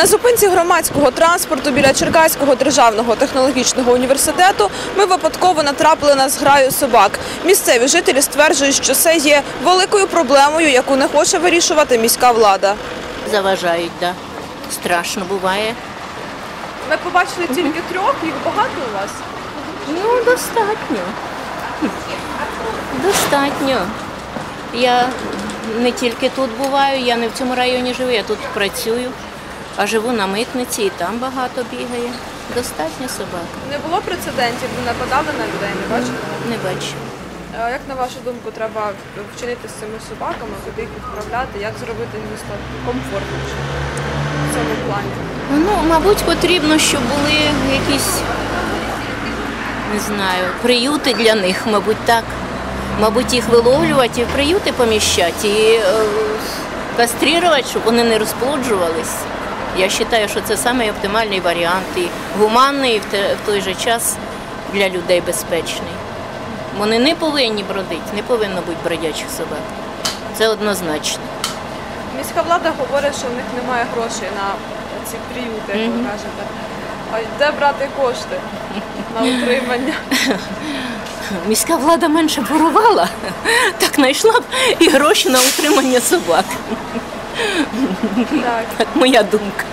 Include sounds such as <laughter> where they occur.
На зупинці громадського транспорту біля Черкаського державного технологічного університету ми випадково натрапили на зграю собак. Місцеві жителі стверджують, що це є великою проблемою, яку не хоче вирішувати міська влада. Заважають, да. Страшно буває. Ми побачили тільки трьох, їх багато у вас. Ну, достатньо. Достатньо. Я не тільки тут буваю, я не в цьому районі живу, я тут працюю, а живу на митниці і там багато бігає. Достатньо собак. Не було прецедентів, не нападали на людей, не бачили? Не бачу. А Як на вашу думку, треба вчинити з цими собаками, куди їх відправляти, як зробити місто комфортніше в цьому плані? Ну, мабуть, потрібно, щоб були якісь, не знаю, приюти для них, мабуть, так. Мабуть, їх виловлювати і в приюти поміщати, і е, каструвати, щоб вони не розплоджувались. Я вважаю, що це самий оптимальний варіант і гуманний, і в, той же час для людей безпечний. Вони не повинні бродити, не повинно бути бродячих собак. Це однозначно. Міська влада говорить, що в них немає грошей на ці приюти, як ви кажете. А де брати кошти на утримання? <laughs> Міська влада менше ворувала, <laughs> так знайшла б і гроші на утримання собак. Так. Моя думка.